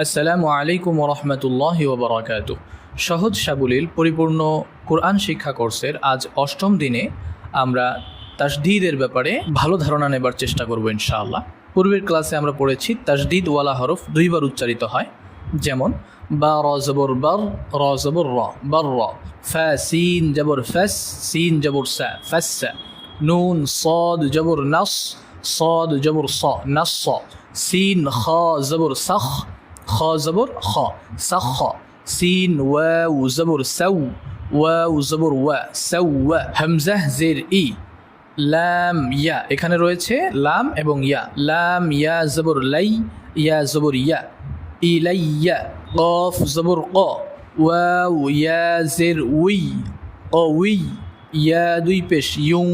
আসসালামু আলাইকুম রহমতুল্লাহ ওবরাকাত সহজ সাবলীল পরিপূর্ণ কোরআন শিক্ষা কোর্সের আজ অষ্টম দিনে আমরা তাসদিদের ব্যাপারে ভালো ধারণা নেবার চেষ্টা করব ইনশাআল্লাহ পূর্বের ক্লাসে আমরা পড়েছি তাসদিদ ওয়ালা হরফ দুইবার উচ্চারিত হয় যেমন বা র জবর বর র জবর র বর র ফা সিন জবর ফ্যাস সিন জবর সা ফ্যাসা নুন صاد জবর নাস صاد জবর স নাস সিন খ জবর সখ খ জবর খ সখ সিন ওয়াউ জবর সাউ ওয়াউ জবর ওয়া সাউ হামজাহ জের ই লাম ইয়া এখানে রয়েছে লাম এবং ইয়া লাম ইয়া জবর লাই ইয়া জবর ইয়া ইলাইয়া কফ জবর ক ওয়াউ ইয়া জের উই قوي ইয়া দুই পেশ ইউং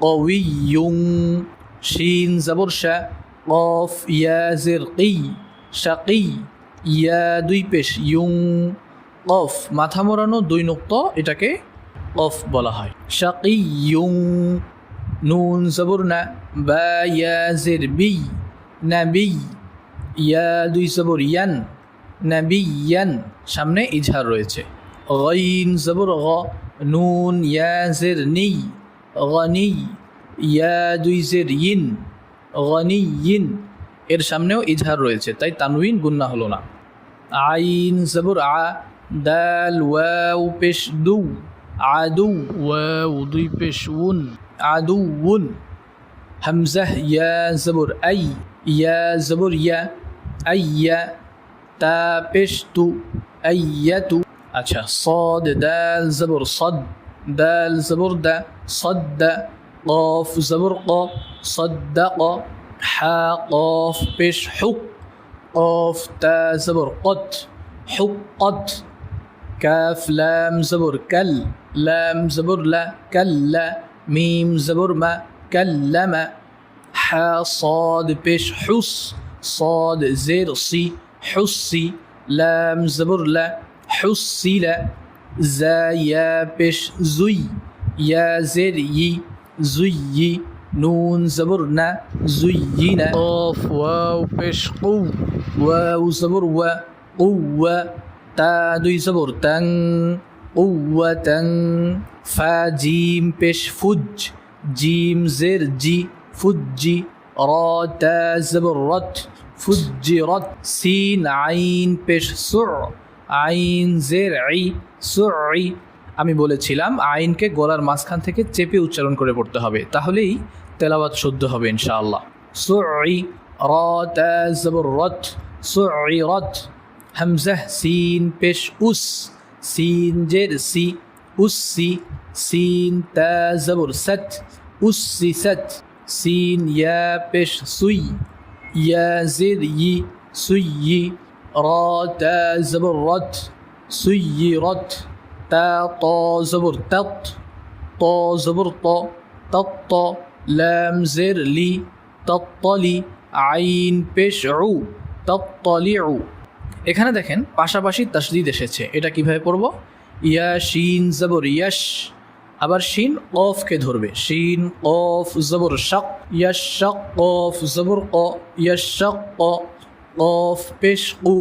قوي ইউং শিন জবর শা কফ ইয়া জের কি শাকি, ইয়া দুই পেশ, ইউং, কফ, মাথা মোড়ানো দুই নুক্ত এটাকে কফ বলা হয়। শাকি, ইউং, নুন জবর না বা, ইয়া, জের, বি না বি ইয়া, দুই জবর, ইয়ান না বি ইয়ান, সামনে ইজহার রয়েছে। গইন, জবর, গ, নুন, ইয়া, জের, নি, গনি, ইয়া, দুই জের, ইন, গনি, ইন। এর সামনেও ইজহার রয়েছে তাই তানউইন গুন্না হলো না আইন জবর আ দাল ওয়াউ পেশ দু আদু ওয়াউ দুই পেশ উন আদু উন হামজাহ ইয়া জবর আই ইয়া জবর ইয়া আইয়া তা পেশ তু আইয়াতু আচ্ছা صاد دال زبر صد دال زبر دا صد قاف زبر ق صدق حا قاف بش حق قاف تا زبر قد حقت كاف لام زبر كل لام زبر لا كلا ميم زبر ما كلم حا صاد بش حس صاد زير صي حسي لام زبر لا حصل زا يا بش زي يا زر ي زي نون زبرنا زينا. قاف واو بش قو واو زبر و قوة. تا دوي زبر تن. قوة فا جيم بش فج. جيم زر جي فج. را تا زبر رت. فجرت سين عين بش سع عين زرعي سعي আমি বলেছিলাম, আইনকে গলার মাঝখান থেকে চেপে উচ্চারণ করে পড়তে হবে। তাহলেই তেলাবাদ শুদ্ধ হবে ইনশাআল্লাহ। সুই রত রত সুই রত হামজাহ সিন, পেশ, উস, সিন জের, সি, উস, সি, সিন তাজবর সত, উস, সি, সত, সিন, ইয়া, পেশ, সুই, ইয়া, জের, ই, সুই রা তাজবর রত সুই রত। তা, ত, জবর তৎ ত, জবর, ত তত্ত লাম, জের, লি তত্তলি আইন, পেশ রু তত্তলি রু এখানে দেখেন পাশাপাশি তাসদিদ এসেছে। এটা কীভাবে পড়ব? ইয়া, শিন, জবর, ইয়াশ। আবার শিন, কফকে ধরবে। শিন, কফ, জবর, শক, ইয়াশ, শক, কফ, জবর, ক, ইয়াশ, শক, ক, কফ, পেশ কু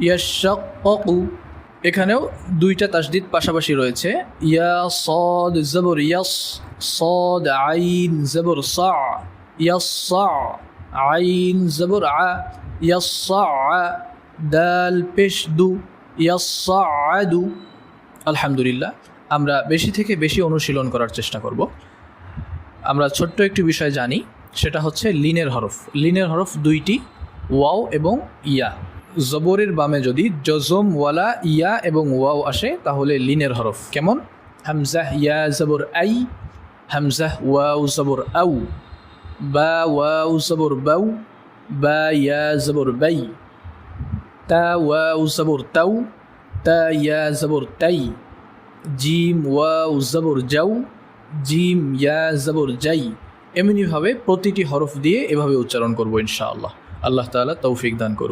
ইয়াশ, শক, কু এখানেও দুইটা তাসদিদ পাশাপাশি রয়েছে। ইয়া সদ জবর ইয়াস সদ আইন জবর সা ইয়াসা আইন জবর আ ইয়াসা দাল পেশ দু ইয়াসা আদু আলহামদুলিল্লাহ, আমরা বেশি থেকে বেশি অনুশীলন করার চেষ্টা করব। আমরা ছোট্ট একটি বিষয় জানি, সেটা হচ্ছে লিনের হরফ। লিনের হরফ দুইটি, ওয়াও এবং ইয়া। জবরের বামে যদি জজম, ওয়ালা, ইয়া এবং ওয়াও আসে, তাহলে লিনের হরফ। কেমন? হামজাহ, ইয়া, জবর, আই। হামজাহ ওয়াউ জবর, আউ। বা, ওয়াও, জবর, বাউ। বা, ইয়া, জবর, বাই। তা, ওয়াও, জবর, তাউ। তা, ইয়া, জবর, তাই। জিম, ওয়াও, জবর যাউ জিম, ইয়া, জবর, যাই। এমনিভাবে প্রতিটি হরফ দিয়ে এভাবে উচ্চারণ করব ইনশাআল্লাহ। আল্লাহ তালা তৌফিক দান করুক।